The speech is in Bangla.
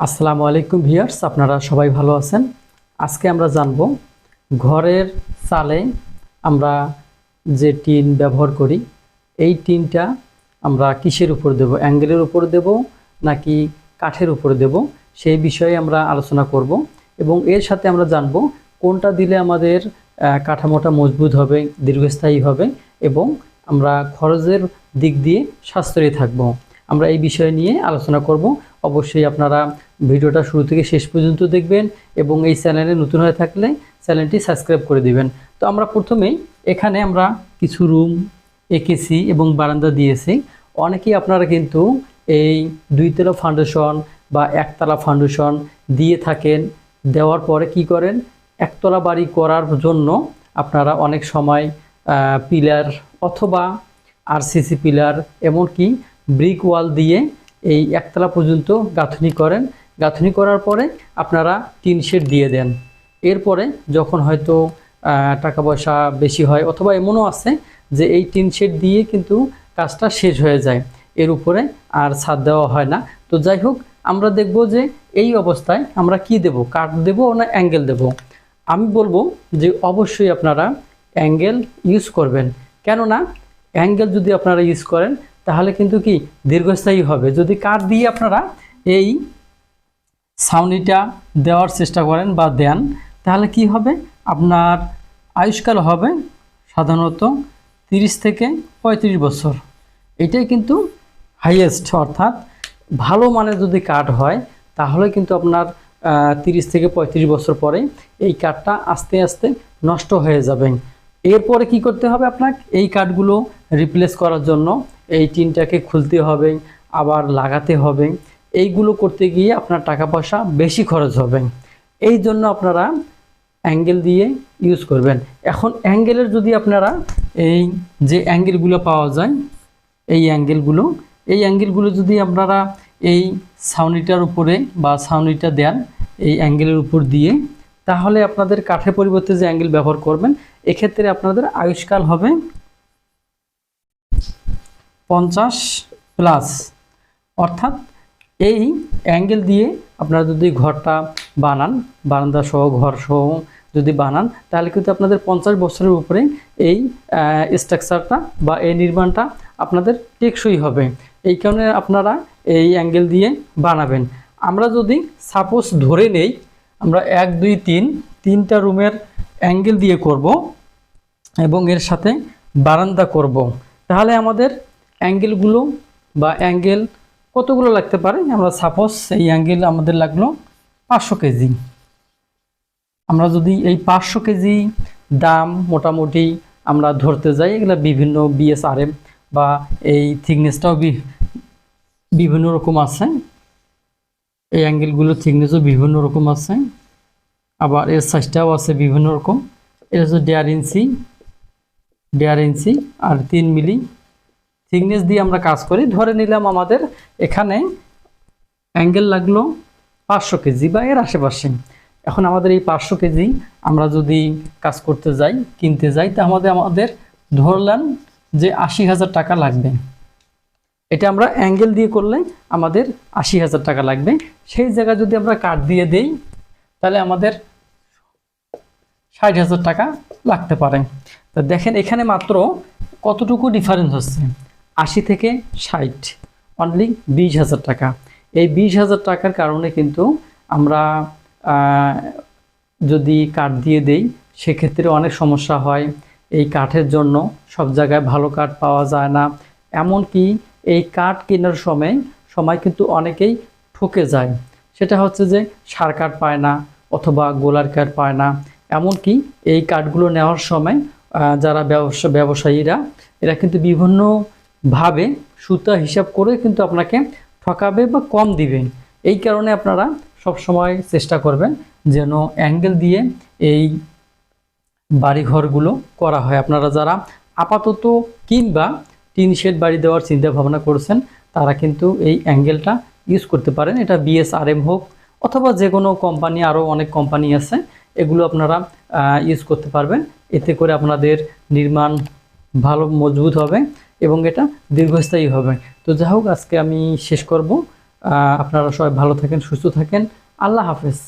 আসসালামু আলাইকুম ভিয়ার্স আপনারা সবাই ভালো আছেন? আজকে আমরা জানব ঘরের চালে আমরা যে টিন ব্যবহার করি, এই টিনটা আমরা কিসের উপর দেব? অ্যাঙ্গেলের উপর দেব নাকি কাঠের উপর দেব? সেই বিষয়ে আমরা আলোচনা করব এবং এর সাথে আমরা জানব কোনটা দিলে আমাদের কাঠামোটা মজবুত হবে, দীর্ঘস্থায়ী হবে এবং আমরা খরচের দিক দিয়ে সাশ্রয়ী থাকব। আমরা এই বিষয় নিয়ে আলোচনা করব। অবশ্যই আপনারা ভিডিওটা শুরু থেকে শেষ পর্যন্ত দেখবেন এবং এই চ্যানেলে নতুন হয়ে থাকলে চ্যানেলটি সাবস্ক্রাইব করে দিবেন। তো আমরা প্রথমেই এখানে আমরা কিছু রুম এঁকেছি এবং বারান্দা দিয়েছি। অনেকেই আপনারা কিন্তু এই দুইতলা ফাউন্ডেশন বা একতলা ফাউন্ডেশন দিয়ে থাকেন। দেওয়ার পরে কি করেন? একতলা বাড়ি করার জন্য আপনারা অনেক সময় পিলার অথবা আরসিসি পিলার এমনকি ব্রিক ওয়াল দিয়ে এই একতলা পর্যন্ত গাঁথনি করেন। গাঁথনি করার পরে আপনারা টিন শেড দিয়ে দেন। এরপরে যখন হয়তো টাকা পয়সা বেশি হয় অথবা এমনও আছে যে এই টিন শেড দিয়ে কিন্তু কাজটা শেষ হয়ে যায়। এর উপরে আর ছাদ দেওয়া হয় না। তো যাই হোক, আমরা দেখব যে এই অবস্থায় আমরা কি দেব? কাঠ দেব না অ্যাঙ্গেল দেব? আমি বলব যে অবশ্যই আপনারা অ্যাঙ্গেল ইউজ করবেন। কেননা অ্যাঙ্গেল যদি আপনারা ইউজ করেন তাহলে কিন্তু কি দীর্ঘস্থায়ী হবে। যদি কাঠ দিয়ে আপনারা এই ছাউনিটা দেওয়ার চেষ্টা করেন বা দেন, তাহলে কি হবে? আপনার আয়ুষ্কাল হবে সাধারণত তিরিশ থেকে পঁয়ত্রিশ বছর। এটাই কিন্তু হাইয়েস্ট অর্থাৎ ভালো মানের যদি কাঠ হয়, তাহলে কিন্তু আপনার তিরিশ থেকে পঁয়ত্রিশ বছর পরে এই কাঠটা আস্তে আস্তে নষ্ট হয়ে যাবে এরপরে কি করতে হবে আপনাকে? এই কাঠগুলো রিপ্লেস করার জন্য এই টিনটাকে খুলতে হবে, আবার লাগাতে হবে। এইগুলো করতে গিয়ে আপনার টাকা পয়সা বেশি খরচ হবে। এই জন্য আপনারা অ্যাঙ্গেল দিয়ে ইউজ করবেন। এখন অ্যাঙ্গেলের যদি আপনারা এই যে অ্যাঙ্গেলগুলো পাওয়া যায়, এই অ্যাঙ্গেলগুলো এই অ্যাঙ্গেলগুলো যদি আপনারা এই ছাউনিটার উপরে বা ছাউনিটা দেন, এই অ্যাঙ্গেলের উপর দিয়ে, তাহলে আপনাদের কাঠের পরিবর্তে যে অ্যাঙ্গেল ব্যবহার করবেন, এক্ষেত্রে আপনাদের আয়ুষ্কাল হবে পঞ্চাশ প্লাস অর্থাৎ এই অ্যাঙ্গেল দিয়ে আপনারা যদি ঘরটা বানান, বারান্দা সহ, ঘর সহ যদি বানান, তাহলে কিন্তু আপনাদের পঞ্চাশ বছরের উপরে এই স্ট্রাকচারটা বা এই নির্মাণটা আপনাদের টেকসই হবে। এই কারণে আপনারা এই অ্যাঙ্গেল দিয়ে বানাবেন। আমরা যদি সাপোজ ধরে নেই, আমরা এক, দুই, তিন, তিনটা রুমের অ্যাঙ্গেল দিয়ে করব এবং এর সাথে বারান্দা করব। তাহলে আমাদের অ্যাঙ্গেলগুলো বা অ্যাঙ্গেল কতগুলো লাগতে পারে? আমরা সাপোজ এই অ্যাঙ্গেল আমাদের লাগল পাঁচশো কেজি। আমরা যদি এই পাঁচশো কেজি দাম মোটামুটি আমরা ধরতে যাই, এগুলো বিভিন্ন বিএসআরএম বা এই থিকনেসটাও বিভিন্ন রকম আছে। এই অ্যাঙ্গেলগুলো থিকনেসও বিভিন্ন রকম আছে। আবার এর সাইজটাও আছে বিভিন্ন রকম। এটা হচ্ছে দেড় ইঞ্চি দেড় ইঞ্চি আর তিন মিলি থিকনেস দিয়ে আমরা কাজ করি। ধরে নিলাম আমাদের এখানে অ্যাঙ্গেল লাগল পাঁচশো কেজি বা এর আশেপাশে। এখন আমাদের এই পাঁচশো কেজি আমরা যদি কাজ করতে যাই, কিনতে যাই, তা আমাদের আমাদের ধরলাম যে আশি হাজার টাকা লাগবে। এটা আমরা অ্যাঙ্গেল দিয়ে করলে আমাদের আশি হাজার টাকা লাগবে। সেই জায়গায় যদি আমরা কাঠ দিয়ে দেই, তাহলে আমাদের ষাট হাজার টাকা লাগতে পারে। তা দেখেন এখানে মাত্র কতটুকু ডিফারেন্স হচ্ছে? আশি থেকে ষাট। অনলি বিশ হাজার টাকা। এই বিশ হাজার টাকার কারণে কিন্তু আমরা যদি কাঠ দিয়ে দেই, সেক্ষেত্রে অনেক সমস্যা হয়। এই কাঠের জন্য সব জায়গায় ভালো কাঠ পাওয়া যায় না। এমনকি এই কাঠ কেনার সময় সময় কিন্তু অনেকেই ঠকে যায়। সেটা হচ্ছে যে সার কাঠ পায় না অথবা গোলার কাঠ পায় না। এমনকি এই কাঠগুলো নেওয়ার সময় যারা ব্যবসা, ব্যবসায়ীরা, এরা কিন্তু বিভিন্নভাবে সুতা হিসাব করে কিন্তু আপনাকে ঠকাবে বা কম দিবে। এই কারণে আপনারা সব সময় চেষ্টা করবেন যেন অ্যাঙ্গেল দিয়ে এই বাড়িঘরগুলো করা হয়। আপনারা যারা আপাতত কিংবা টিন শেড বাড়ি দেওয়ার চিন্তা ভাবনা করছেন, তারা কিন্তু এই অ্যাঙ্গেলটা ইউজ করতে পারেন। এটা বিএসআরএম হোক অথবা যে কোনো কোম্পানি আরও অনেক কোম্পানি আছে, এগুলো আপনারা ইউজ করতে পারবেন। এতে করে আপনাদের নির্মাণ ভালো, মজবুত হবে। এবং এটা দীর্ঘস্থায়ী হবে। তো যাই হোক, আজকে আমি শেষ করব। আপনারা সবাই ভালো থাকেন, সুস্থ থাকেন। আল্লাহ হাফেজ।